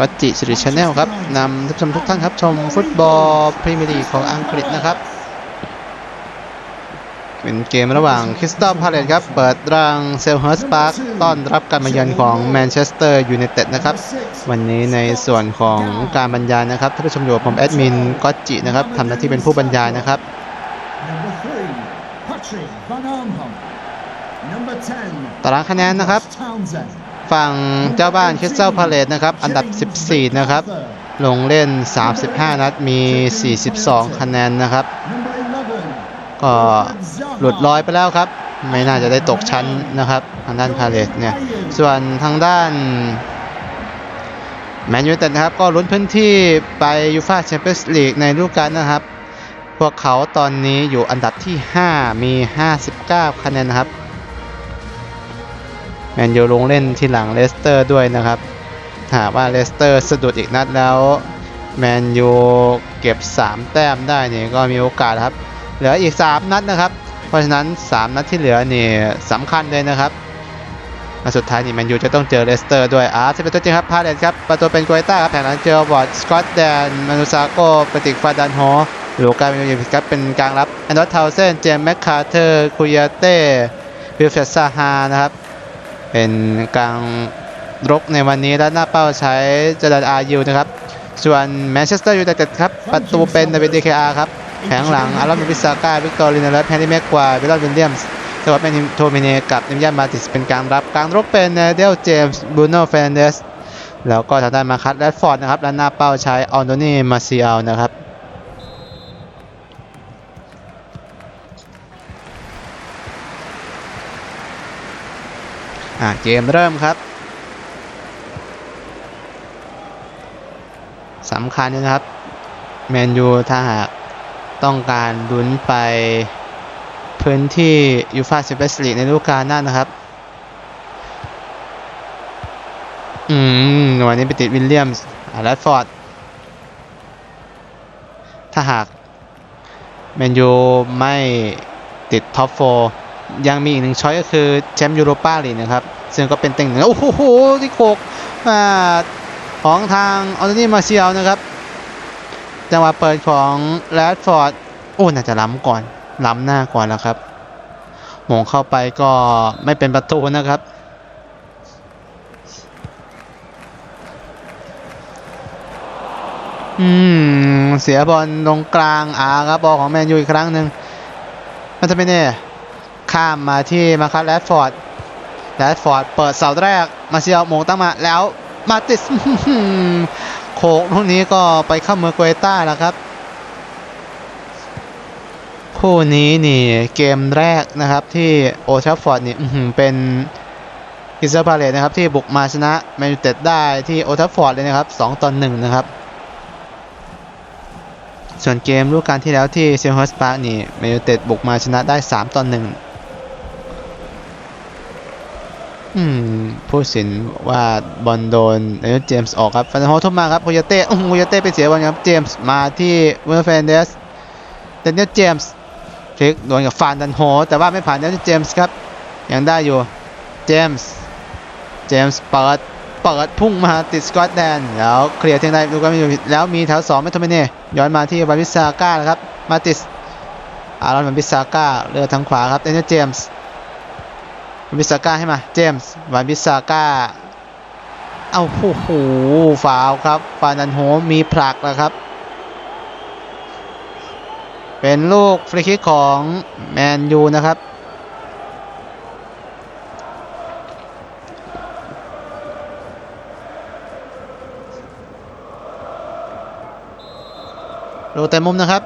วัจิสิริชาแนลครับนำท่านผู้ชมทุกท่านครับชมฟุตบอลพรีเมียร์ลีกของอังกฤษนะครับ เป็นเกมระหว่างคริสตัลพาเลตครับ เปิดรังเซลเฮิร์สปาร์คต้อนรับการมาเยือนของแมนเชสเตอร์ยูไนเต็ดนะครับ วันนี้ในส่วนของการบรรยายนะครับท่านผู้ชมอยู่กับผมแอดมินก็จินะครับทำหน้าที่เป็นผู้บรรยายนะครับ Number three, Patrick Van Arnhem. Number 10, ตารางคะแนนนะครับ Josh Townsend. ฝั่งเจ้าบ้านคริสตัลพาเลตนะครับ อันดับ 14 นะครับ ลงเล่น 35 นัด มี 42 คะแนนนะครับ ก็หลุดร้อยไปแล้วครับ ไม่น่าจะได้ตกชั้นนะครับทางด้านพาเลตเนี่ย ส่วนทางด้านแมนยูเต็ดนะครับ ก็ลุ้นพื้นที่ไปยูฟาแชมเปี้ยนส์ลีกในฤดูกาลนะครับ พวกเขาตอนนี้อยู่อันดับที่ 5 มี 59 คะแนนนะครับ แมนยูลงเล่นที่หลังเลสเตอร์ด้วยนะครับ หากว่าเลสเตอร์สะดุดอีกนัดแล้วแมนยูเก็บ 3 แต้มได้เนี่ยก็มีโอกาสครับ เหลืออีก 3 นัดนะครับ เพราะฉะนั้น 3 นัดที่เหลือนี่สำคัญเลยนะครับนัดสุดท้ายนี่แมนยูจะต้องเจอเลสเตอร์ด้วยอาร์จะเป็นตัวจริงครับพาเลตครับ ประตูเป็นโกเอต้าครับแผงหลังเจอบอร์ดสกอตแดนมานุซาโกปติกฟาดันฮหรือการเป็นยูนิครับเป็นกลางรับแอนดอร์ทาวเซนเจมส์แมคคาร์เตอร์คุยาเต้วิลเฟสซาฮานะครับ เป็นกลางรกในวันนี้และหน้าเป้าใช้จดันอายูนะครับ ส่วนแมนเชสเตอร์ยูไนเต็ดครับ ประตูเป็นเดวิดดีเคอาร์ครับ แผงหลังอารอนบิซาก้าวิกตอรินาและแพนนี่แม็กควายวิลลอนวิลเลียมส์สวัสดิ์แมนโทมิเนกับนิมยามาติสเป็นกลางรับ กลางรบเป็นเดลเจมส์บูโน่เฟรนเดสแล้วก็ทางด้านมาคัตแรดฟอร์ดนะครับและหน้าเป้าใช้ออนโดนี่มาซิอัลนะครับ อะเกมเริ่มครับสำคัญนะครับแมนยูถ้าหากต้องการลุ้นไปพื้นที่ยูฟาแชมเปี้ยนส์ลีกในฤดูกาลหน้านะครับ อืมวันนี้ไปติดวิลเลียมส์แรดฟอร์ด ถ้าหากแมนยูไม่ติดท็อปโฟยังมีอีกหนึ่งช้อยก็คือแชมป์ยูโรปาลีกนะครับ ซึ่งก็เป็นเต็งหนึ่งโอ้โหที่โขกมาของทางออตนี่มาเซียลนะครับจังหวะเปิดของแรดฟอร์ดโอ้น่าจะล้ำก่อนล้ำหน้าก่อนแล้วครับหมงเข้าไปก็ไม่เป็นประตูนะครับ อืม เสียบอลตรงกลางอาครับบอลของแมนยูอีกครั้งหนึ่งมันจะไม่แน่ยข้ามมาที่มาคัสแรดฟอร์ด แรดฟอร์ดเปิดเสาแรกมาเซียลโมงตั้งมาแล้วมาติสโขกลูกนี้ก็ไปเข้ามือโกเอต้าแล้วครับ คู่นี้นี่เกมแรกนะครับที่โอทราฟฟอร์ดนี่เป็นอิสราเอลนะครับที่บุกมาชนะแมนยูเต็ดได้ที่โอทราฟฟอร์ดเลยนะครับ2ต่อ1นะครับ ส่วนเกมฤดูกกาลที่แล้วที่เซลเฮอร์สปาร์กนี่แมนยูเต็ดบุกมาชนะได้3ต่อ1 อืมผู้สินว่าบอลโดนเดนเจมส์ออกครับฟันโฮทุบมาครับโคยเต้โคยเต้ไปเสียบอลครับเจมส์มาที่เวอร์เฟนเดสเดนเนลเจมส์พลิกโดนกับฟานดันโฮแต่ว่าไม่ผ่านเดนเนลเจมส์ครับยังได้อยู่เจมส์เจมส์เปิดเปิดพุ่งมาติดสกอตแดนแล้วเคลียร์ทียงได้ดูกันไม่อยู่แล้วมีแถว2ไม่ทำไมเน่ย้อนมาที่วานิสาก้าครับมาติสอารอนวานิสาก้าเลือกทางขวาครับเดนเนลเจมส์ วิสาก้าให้มา เจมส์วานิสาก้า เอาโอ้โหฟาวครับ ฟานันโฮมีผลักแล้วครับ เป็นลูกฟรีคิกของแมนยูนะครับดูแต่มุมนะครับ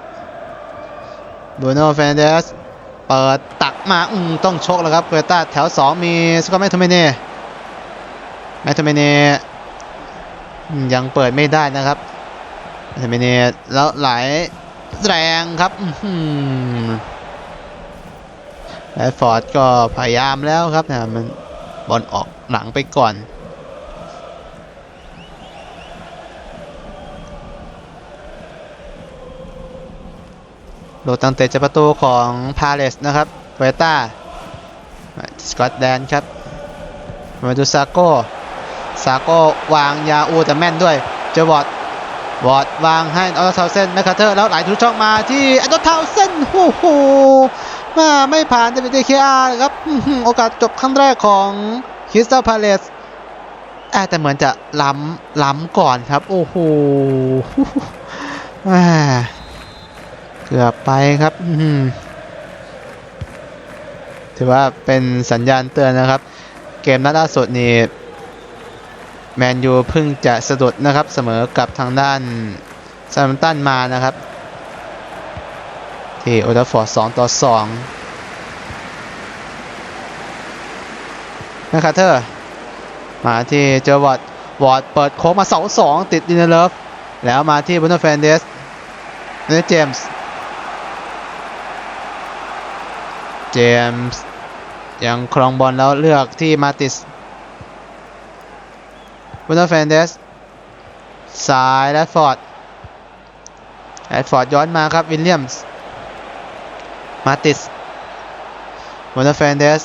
บูโน่เฟนเดส เปิด มาอืมต้องชกแล้วครับเกต้าแถว 2 มีสกอตแมทโทเมเน่แมทโทเมเน่ยังเปิดไม่ได้นะครับแมทโทเมเน่แล้วไหลแรงครับอื้อหือแรดฟอร์ดก็พยายามแล้วครับนะมันบอลออกหลังไปก่อนโหลดตั้งแต่จากประตูของพาเลสนะครับ เวต้าสกอตแดนครับ มาดูซาโก้ซาโก้วางยาอูแต่แม่นด้วย เจอวอดวอดวางให้ออตเทาเซนแมคคาเทอร์แล้วไหลทุกช่องมาที่ออตเทาเซนโอ้โหมาไม่ผ่านเดวิดเคอาร์ครับ โอกาสจบครั้งแรกของคริสตัลพาเลสแต่เหมือนจะล้ำล้ำก่อนครับ โอ้โหเกือบไปครับอื ถือว่าเป็นสัญญาณเตือนนะครับ เกมนัดล่าสุดนี่แมนยูเพิ่งจะสะดุดนะครับเสมอกับทางด้านซามันตันมานะครับ ที่โอเดฟอร์ด2ต่อ2นะครับเธอร์มาที่เจอวอร์ดวอร์ดเปิดโค้งมาเสา2ติดดินเลิฟ แล้วมาที่บุนโนแฟนเดสเนเจมส์ เจมส์ยังครองบอลแล้วเลือกที่มาติสบุนโนแฟนเดสซ้ายแรดฟอร์ดแรดฟอร์ดย้อนมาครับวิลเลียมส์มาติสบุนโนแฟนเดส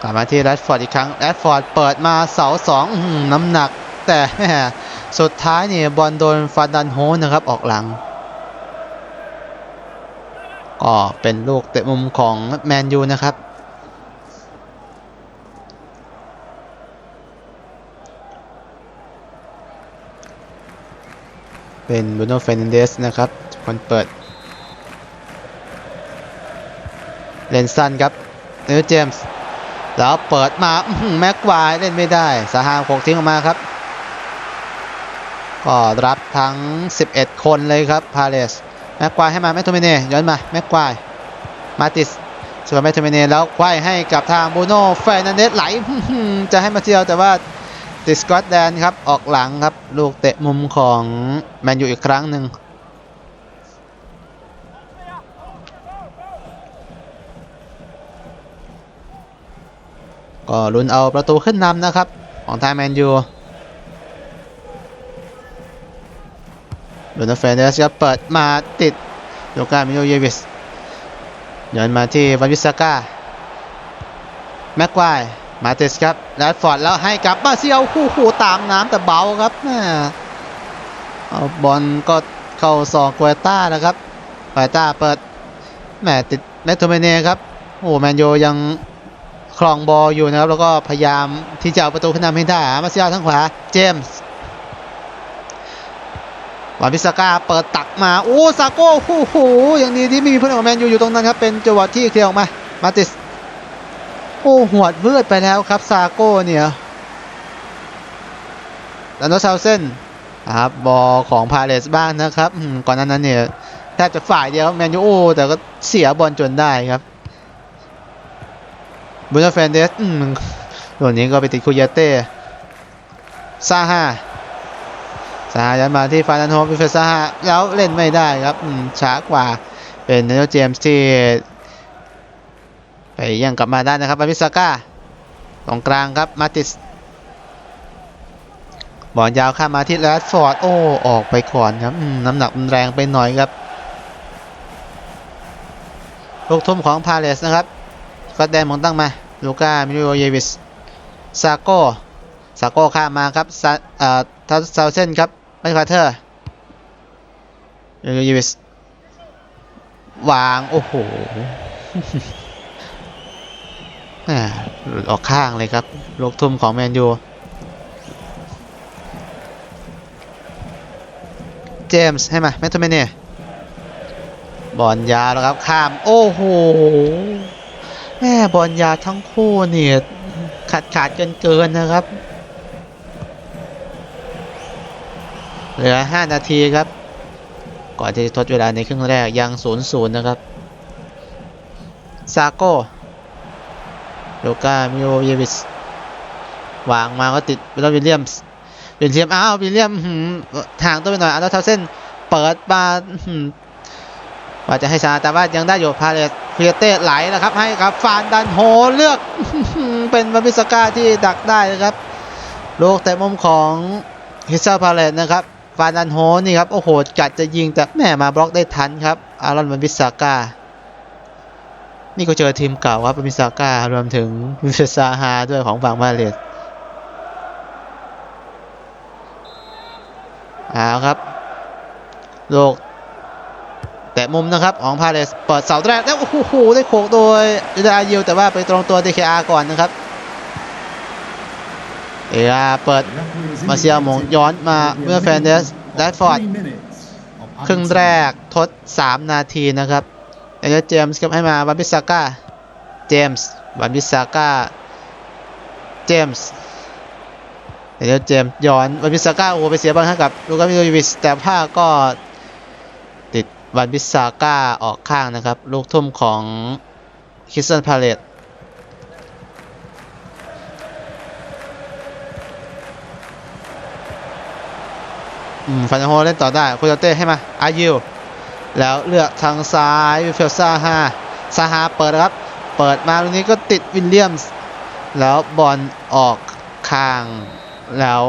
กลับมาที่แรดฟอร์ดอีกครั้งแรดฟอร์ดเปิดมาเสาสองน้ำหนักแต่สุดท้ายนี่บอลโดนฟาดันโฮนะครับออกหลัง ก็เป็นลูกเตะมุมของแมนยูนะครับ เป็นบูโนเฟนเดสนะครับ คนเปิด เลนสันครับเนอเจมส์ แล้วเปิดมาแม็กควายเล่นไม่ได้ สาหางโขกทิ้งออกมาครับ ก็รับทั้ง 11 คนเลยครับ พาเลส แม็กควายให้มาแมทโทเมเน่ย้อนมาแม็กควายมาติสส่วนแมทโทเมเน่แล้วควายให้กับทางบูโน่เฟรนันเดสไหลจะให้มาเที่ยวแต่ว่าติสกอตแดนครับออกหลังครับลูกเตะมุมของแมนยูอีกครั้งหนึ่งก็ลุ้นเอาประตูขึ้นนำนะครับ ของทางแมนยู ลูนเฟนเดสครับเปิดมาติดโยกามิโนเยวิสย้อนมาที่วันวิสาก้าแม็กควายมาติสครับแรดฟอร์ดแล้วให้กับมาเซียวคู่คู่ตามน้ำแต่เบาครับแม่เอาบอลก็เข้าซองกวยต้านะครับกวต้าเปิดแหมติดแมตโทเมเน่ครับโอ้แมนโยยังครองบอลอยู่นะครับ แล้วก็พยายามที่จะเอาประตูขึ้นนำให้ได้มาเซียลทางขวาเจมส์ วานพิสก้าเปิดตักมาโอ้ซาโก้โอ้โหอย่างดีที่ไม่มีเพื่อนของแมนยูอยู่ตรงนั้นครับเป็นจังหวะที่เคลียร์ออกมามาติสโอ้หวดเวือดไปแล้วครับซาโก้เนี่ยแล้วโนซาวเซนครับบอลของพาเลสบ้างนะครับก่อนนั้นนั้นเนี่ยแทบจะฝ่ายเดียวแมนยูโอ้แต่ก็เสียบอลจนได้ครับบูโนแฟนเดสอืมส่วนี้ก็ไปติดคูเยเต้ซาฮา ซาฮายันมาที่ฟานันโฮมเป็นเฟซาฮาแล้วเล่นไม่ได้ครับช้ากว่าเป็นเนโเจมส์ที่ไปยังกลับมาได้นะครับบาบิสก้าตรงกลางครับมาติสบอลยาวข้ามมาที่แรดฟอร์ดโอ้ออกไปก่อนครับน้ำหนักมันแรงไปหน่อยครับลูกทุ่มของพาเลสนะครับก็แดนมองตั้งมาลูก้ามิโรเยวิสซาโก้ซาโก้ข้ามมาครับซาเอ่อทัสซาเซนครับ ไม่คาเทอร์มิโรเวิสวาง โอ้โหแหม่หลุดออกข้างเลยครับ ลูกทุ่มของแมนยู เจมส์ให้มาแมทโทเมเน่บอลยาแล้วครับ ข้าม โอ้โห แม่บอลยาทั้งคู่เนี่ยขาดขาดเกินเกินนะครับ เหลือ 5 นาทีครับ ก่อนที่จะทดเวลาในครึ่งแรกยัง0-0นย์นะครับ ซาโก้โลกามิโอเยวิสวางมาก็ติดเวลาวิลเลียมส์วิลเลียม อ้าววิลเลียมห่างตัวไปหน่อยอันดับเทาเส้นเปิดมาว่าจะให้ชนะแต่ว่ายังได้อยู่พาเลสเฟียเต้ไหลนะครับ ให้กับฟานดันโฮเลือกเป็นบาบิสกาที่ดักได้นะครับ ลูกแต่มุมของฮิซาพาเลสนะครับ ฟานันโฮนี่ครับ โอ้โหกัดจะยิงแต่แม่มาบล็อกได้ทันครับ อารอนวันบิสาก้า นี่ก็เจอทีมเก่าครับบิสาก้ารวมถึงมิเซซาฮาด้วยของบางมาเลสเอาครับ โลก แต่มุมนะครับของพาเลสเปิดเสาแรกแล้วโอ้โหได้โขกโดยเดอายิวแต่ว่าไปตรงตัวเดคอาก่อนนะครับ เออเปิดมาเซียหมงย้อนมาเมื่อแฟนเดสแดดฟอร์ดครึ่งแรกทด 3 นาทีนะครับเอเจเจมส์ครับให้มาวันพิซาก้าเจมส์วันพิซาก้าเจมส์เอเจเจมส์ย้อนวันพิซาก้าโอ้ไปเสียบอลให้กับลูกามิโดวิชแต่ผ้าก็ติดวันพิซาก้าออกข้างนะครับ ลูกทุ่มของคิสตันพาเลต ฟันโฮเล่นต่อได้คุยเต้ให้มาอายิวแล้วเลือกทางซ้ายวิเฟลซาฮาซาฮาเปิดนะครับ เปิดมาตรงนี้ก็ติดวิลเลียมส์แล้วบอลออกข้าง แล้ว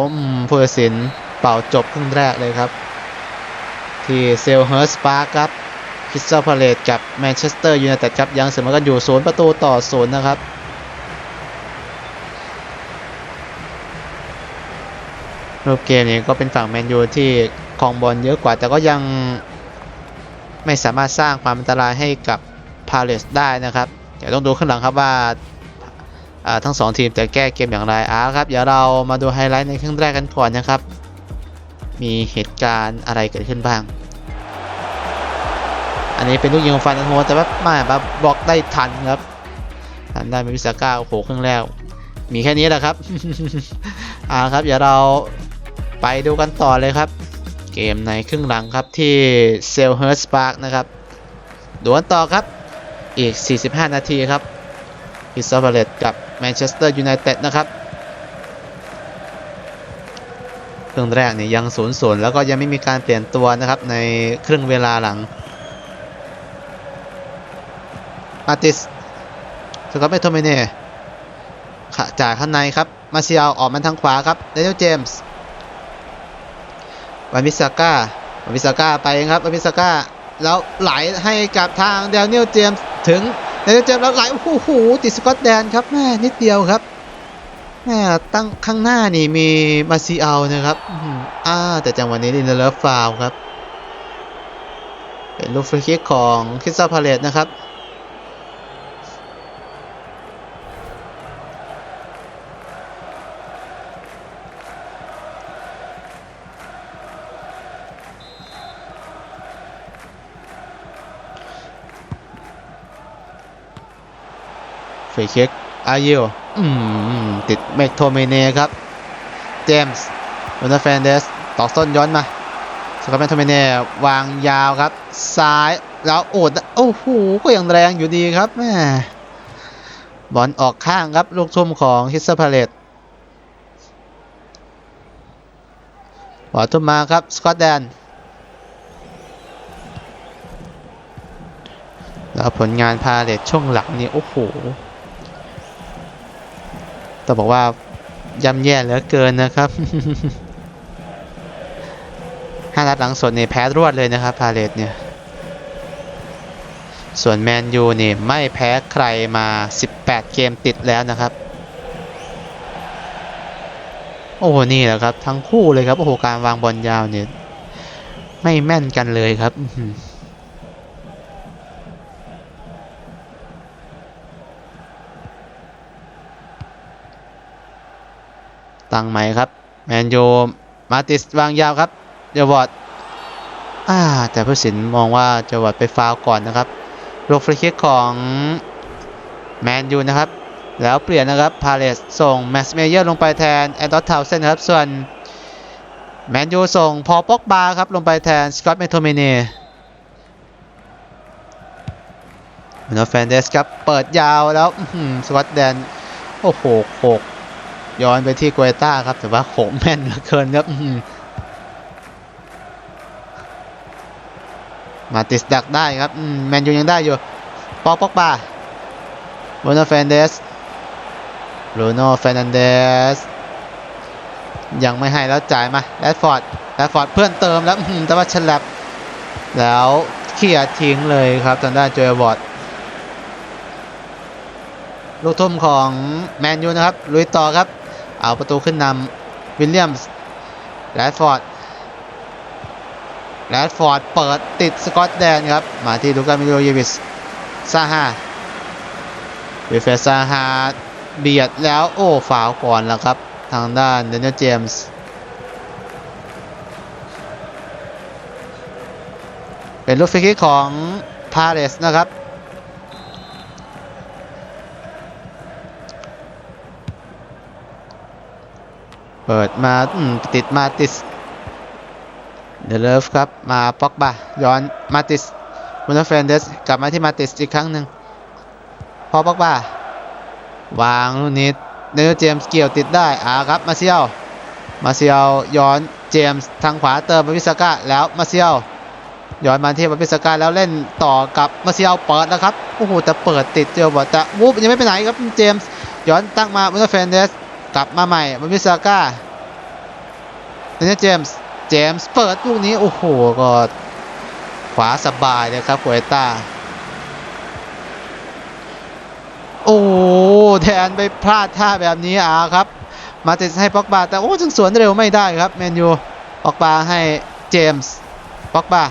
ผู้ตัดสินเป่าจบครึ่งแรกเลยครับ ที่เซลเฮิร์สปาร์คครับคริสตัลพาเลตกับแมนเชสเตอร์ยูไนเต็ดครับยังเสมอกันอยู่ศูนย์ประตูต่อศูนย์นะครับ รูปเกมนี้ก็เป็นฝั่งแมนยูที่ครองบอลเยอะกว่า แต่ก็ยังไม่สามารถสร้างความอันตรายให้กับพาเลสได้นะครับ เดี๋ยวต้องดูข้างหลังครับว่าาทั้งสองทีมจะแก้เกมอย่างไรอ่าครับ เดี๋ยวเรามาดูไฮไลท์ในครึ่งแรกกันก่อนนะครับ มีเหตุการณ์อะไรเกิดขึ้นบ้าง อันนี้เป็นลูกยิงของฟันโฮแต่ว่าไม่มาบล็อกได้ทันครับทันได้เป็นวิสาก้าโอ้โหครึ่งแรกมีแค่นี้แหละครับอ่าครับ เดี๋ยวเรา ไปดูกันต่อเลยครับ เกมในครึ่งหลังครับที่เซลเฮิร์สปาร์กนะครับดวลต่อครับอีก 45 นาทีครับพิซซ่าบาเลตกับแมนเชสเตอร์ยูไนเต็ดนะครับครึ่งแรกเนี่ยยัง0ูนย์แล้วก็ยังไม่มีการเปลี่ยนตัวนะครับในครึ่งเวลาหลังมาติสสกอตเมโทเมเน่ค่ะจ่ายข้างในครับ มาเซียลออกมาทางขวาครับเดนิเอลเจมส์ วันวิสาก้าวันวิสาก้าไปครับวันวิสาก้าแล้วไหลให้กับทางเดนิเอลเจมส์ถึงเดนิเอลเจมส์แล้วไหลโอ้โหติดสกอตแดนครับแม่นิดเดียวครับแม่ตั้งข้างหน้านี่มีมาซีเอานะครับอ้าแต่จังหวะนี้ลินเดเลฟฟาวครับ เป็นลูกฟรีคิกของคริสตัลพาเลตนะครับ ฟรีเคิกอายิวอืมติดเมกโทเมเน่ครับ เจมส์ลูนาแฟนเดสต่อส้นย้อนมาสกอตแมนโทเมเน่วางยาวครับ ซ้ายแล้วโอดโอ้โหก็ยังแรงอยู่ดีครับแม่บอลออกข้างครับ ลูกทุ่มของฮิสเซอร์พาเลตบอลทุ่มมาครับ สกอตแดน แล้วผลงานพาเลตช่วงหลังนี่โอ้โห ต้องบอกว่าย่ำแย่เหลือเกินนะครับห้านัดหลังสุดเนี่ยแพ้รวดเลยนะครับพาเลตเนี่ย ส่วนแมนยูนี่ไม่แพ้ใครมา 18 เกมติดแล้วนะครับ โอ้โหนี่แหละครับ ทั้งคู่เลยครับ โอ้โหการวางบอลยาวเนี่ย ไม่แม่นกันเลยครับ ตั้งใหม่ครับ แมนยูมาติสวางยาวครับเจวอร์ดอ่าแต่ผู้สินมองว่าเจวอร์ดไปฟาวก่อนนะครับลูกฟรีคิกของแมนยูนะครับ แล้วเปลี่ยนนะครับ พาเลสส่งแมสเมเยอร์ลงไปแทนแอนดอร์ทาเซนครับ ส่วนแมนยูส่งพอปอกบาครับ ลงไปแทนสกอตเมโทเมเน่โนแฟนเดสครับ เปิดยาวแล้วสวัตแดน โอ้โหโขก ย้อนไปที่ก u เต้าครับ แต่ว่าโขงแม่นเหลือเกินครับมาติสดักได้ครับแมนยูยังได้อยู่ ปอกปอกบาโบโนแฟนเดสโรโนแฟนเดสยังไม่ให้แล้วจ่ายมาแรดฟอร์ดแรดฟอร์ดเพื่อนเติมแล้วแต่ว่าฉลับ แล้วเคลียทิ้งเลยครับทางด้านโจอวอร์ดลูกทุ่มของแมนยูนะครับ ลุยต่อครับ เอาประตูขึ้นนำวิลเลียมส์แรดฟอร์ดแรดฟอร์ดเปิดติดสกอตแดนครับ มาที่ลูกามิโลเยวิสซาฮาวิเฟซาฮาเบียดแล้วโอ้ฝาวก่อนแล้วครับ ทางด้านเดนเนลเจมส์เป็นลูกฟรีคิกของพาเลสนะครับ เปิดมาติดมาติสเดลฟครับ มาป็อกบาย้อนมาติสมุนเฟนเดสกลับมาที่มาติสอีกครั้งหนึ่งพอป็อกบาวางลูกนี้เดนเจมส์เกี่ยวติดได้อ่าครับมาเซียวมาเซียวย้อนเจมส์ทางขวาเติมมาวิสก้าแล้วมาเซียวย้อนมาที่บาพิสก้าแล้วเล่นต่อกับมาเซียวเปิดนะครับโอ้โหแต่เปิดติดเจอบอลแต่วูบยังไม่ไปไหนครับเจมส์ย้อนตั้งมามุนเฟนเดส กลับมาใหม่มาวิสาก้าเดนเจมส์เจมส์เปิดลูกนี้ โอ้โห ก็ขวาสบายเลยครับโคเอต้า โอ้แทนไปพลาดท่าแบบนี้อะครับ มาติดให้ปอกบาแต่โอ้จึงสวนเร็วไม่ได้ครับแมนยูปอกบาให้เจมส์ปอกบา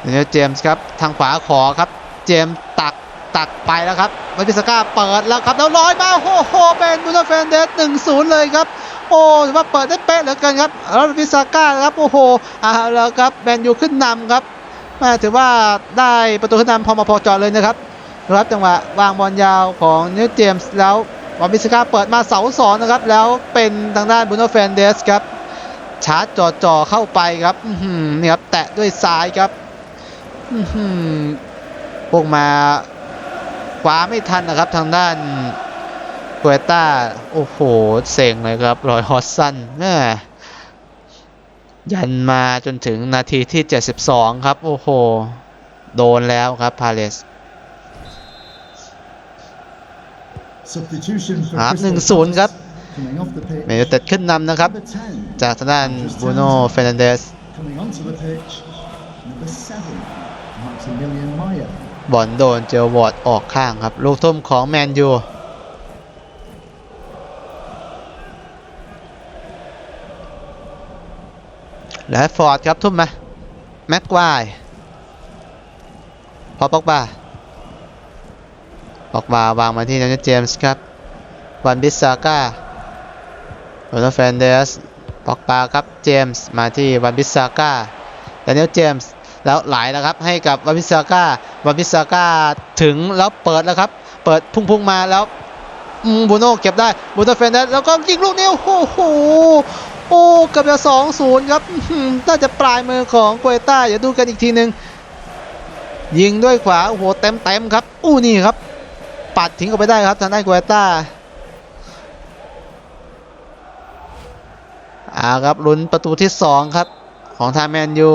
เดนเจมส์ครับทางขวาขอครับ เจมส์ตัก ตักไปแล้วครับมาพิสก้าเปิดแล้วครับแล้วลอยมาโอ้โหเป็นบุนเฟนเดสหนึ่งศูนย์เลยครับ โอ้ถือว่าเปิดได้เป๊ะเหลือเกินครับแล้วพิสก้าครับโอ้โหอ่าแล้วครับแมนยูขึ้นนำครับแม่ถือว่าได้ประตูขึ้นนำพอมาพอจอดเลยนะครับรับจังหวะวางบอลยาวของนิวเจมส์แล้วบอลพิสก้าเปิดมาเสาสองนะครับ แล้วเป็นทางด้านบุนเฟนเดสครับชาร์จจ่อๆเข้าไปครับนี่ครับแตะด้วยซ้ายครับพวกมา ขวาไม่ทันนะครับทางด้านโกเอต้า โอ้โห เซ็งเลยครับรอยฮอสซันแม่ยันมาจนถึงนาทีที่ 72 ครับ โอ้โห โดนแล้วครับ พาเลส Substitution for ครับ Crystal 1-0ครับ Coming off the pitch. เมยูเต็ดขึ้นนำนะครับ Number 10. จากทางด้านบูโน่เฟรนันเดส บอลโดนเจอวอร์ดออกข้างครับ ลูกทุ่มของแมนยูและฟอร์ดครับทุ่มมาแม็กควายพอปอกบาปอกบาวางมาที่นันเจมส์ครับวันบิสซาก้าโรนัลแฟนเดสปอกบาครับเจมส์มาที่วันบิสซาก้าแดเนียลเจมส์ แล้วไหลแล้วครับให้กับวันบิสซาก้าวันบิสซาก้าถึงแล้วเปิดแล้วครับ เปิดพุ่งๆมาแล้วบูโน่เก็บได้บูโน่แฟนเดสแล้วก็ยิงลูกนี้โอ้โหโอ้เกือบจะสองศูนย์ครับน่าจะปลายมือของโกเอต้าอย่าดูกันอีกทีหนึ่งยิงด้วยขวาโอ้โหเต็มเต็มครับอู้นี่ครับ ปัดทิ้งออกไปได้ครับทางด้านโกเอต้าอ่าครับลุ้นประตูที่2ครับของทางแมนยู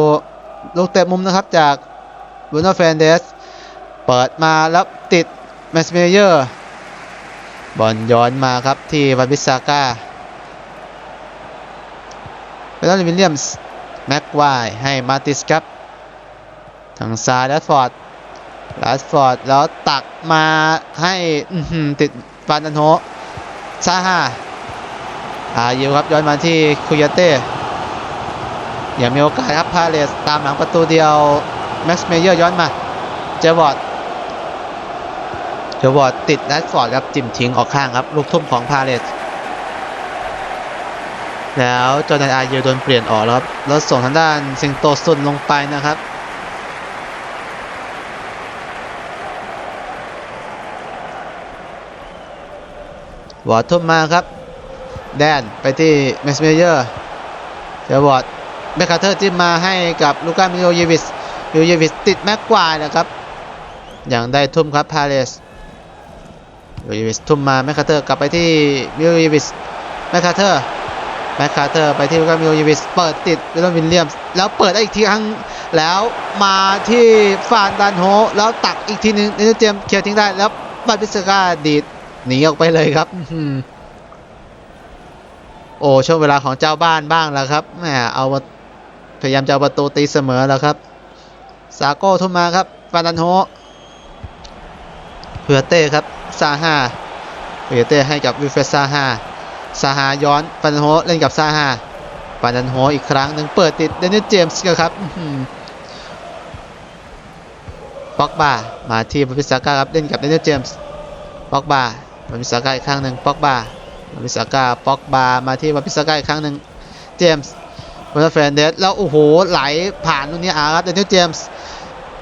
ลูกเตะมุมนะครับจากบูโน่เฟนเดส เปิดมาแล้วติดแมสเมเยอร์บอลย้อนมาครับที่วันบิสซาก้าเบลลวิลเลียมส์แม็กวายให้มาติสครับ ทางซ้ายแรดฟอร์ดแรดฟอร์ดแล้วตักมาให้ติดฟานดันโฮซาฮาอายิวครับย้อนมาที่คุยเต้ อย่ามีโอกาสครับพาเลสตามหลังประตูเดียวแม็กซ์เมเยอร์ย้อนมา เจวอร์ดเจวอร์ดติดแรดฟอร์ดครับจิ้มทิ้งออกข้างครับ ลูกทุ่มของพาเลสแล้วจอร์แดนอาเยโดนเปลี่ยนออกแล้วครับแล้วส่งทางด้านสิงโตซุนลงไปนะครับวอร์ดทุ่มมาครับ แดนไปที่เมสเมเยอร์เจวอร์ด เบคาเทอร์จิ้มมาให้กับลูก้ามิโยเยวิสมิโยเยวิสติดแม็กควายนะครับ อย่างได้ทุ่มครับพาเลสมิโยเยวิสทุ่มมาแมคคาเทอร์กลับไปที่มิโยเยวิสแมคคาเทอร์แมคคาเทอร์ไปที่ลูก้ามิโอเยวิสเปิดติดเวลวินเลียมแล้วเปิดได้อีกทีครั้งแล้วมาที่ฟานดันโฮแล้วตักอีกทีหนึงในเจมเคลียร์ทิ้งได้แล้วบัตบิสกาดีดหนีออกไปเลยครับโอ้ช่วงเวลาของเจ้าบ้านบ้างแล้วครับแหมเอามา พยายามจะเอาประตูตีเสมอแล้วครับ ซาโก้ทุ่มมาครับฟานันโฮเพื่อเต้ครับซาฮาเพื่อเต้ให้กับวิเฟซาฮาซาฮาย้อนฟันโฮเล่นกับซาฮาปานันโฮอีกครั้งหนึ่งเปิดติดเดนิสเจมส์ครับป็อกบามาที่บาบิสาก้าครับเล่นกับเดนิสเจมส์ป็อกบาบาบิสาก้าอีกครั้งหนึ่งป็อกบาบาบิสาก้าป็อกบามาที่บาบิสาก้าอีกครั้งหนึ่งเจมส์ บนเฟรนเดสแล้วโอ้โหไหลผ่านตรงนี้อะครับเดนิสเจมส์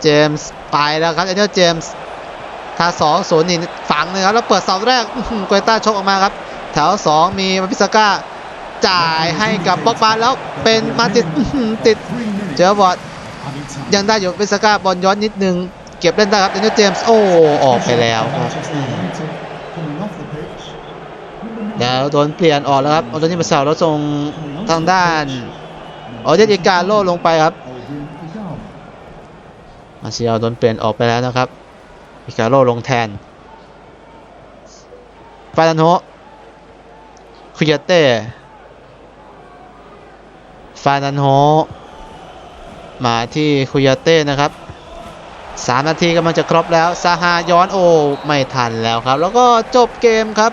เจมส์ไปแล้วครับเดนิสเจมส์ถ้าสองศูนย์นี่ฝังเลยครับแล้วเปิดเสาแรกกเอต้าชกออกมาครับ แถว2มีมาพิซาก้าจ่ายให้กับบ็อกบาแล้วเป็นมาติดติดเจอบอดยังได้อยู่พิซาก้าบอลย้อนนิดนึงเก็บเล่นได้ครับเดนิสเจมส์โอ้ออกไปแล้วครับแล้วโดนเปลี่ยนออกแล้วครับเอาตัวนี้มาเสาแล้วส่งทางด้าน ออเดติกาโลลงไปครับมาเซียโดนเปลี่ยนออกไปแล้วนะครับอิกาโลลงแทนฟาดันโฮคุยเต้ฟาดันโฮมาที่คุยเต้นะครับ3นาทีกำลังจะครบแล้วซาฮาย้อนโอไม่ทันแล้วครับ แล้วก็จบเกมครับ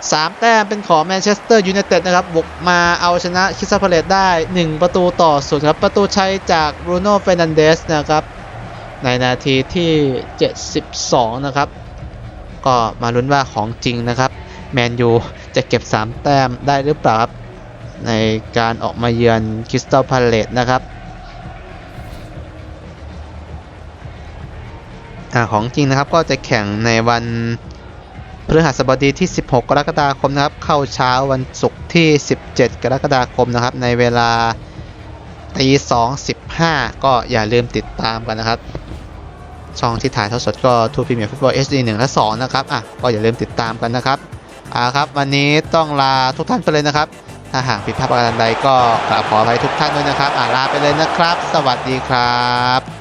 3 แต้มเป็นของแมนเชสเตอร์ยูไนเต็ดนะครับบุกมาเอาชนะคิสซาพาเลตได้ 1 ประตูต่อศูนย์ครับ ประตูชัยจากบรูโน่เฟรนันเดสนะครับ ในนาทีที่ 72 นะครับ ก็มาลุ้นว่าของจริงนะครับ แมนยูจะเก็บ 3 แต้มได้หรือเปล่าครับ ในการออกมาเยือนคริสตัลพาเลตนะครับอของจริงนะครับก็จะแข่งในวัน พฤหัสบดีที่ 16 กรกฎาคมนะครับ เข้าเช้าวันศุกร์ที่ 17 กรกฎาคมนะครับ ในเวลาตี2.15ก็อย่าลืมติดตามกันนะครับ ช่องที่ถ่ายทอดสดก็ทูพีเมียฟุตบอล HD 1 และ2นะครับอะก็อย่าลืมติดตามกันนะครับอ่าครับ วันนี้ต้องลาทุกท่านไปเลยนะครับ ถ้าหากผิดพลาดประการใดก็กราบขออภัยทุกท่านด้วยนะครับอ่าลาไปเลยนะครับ สวัสดีครับ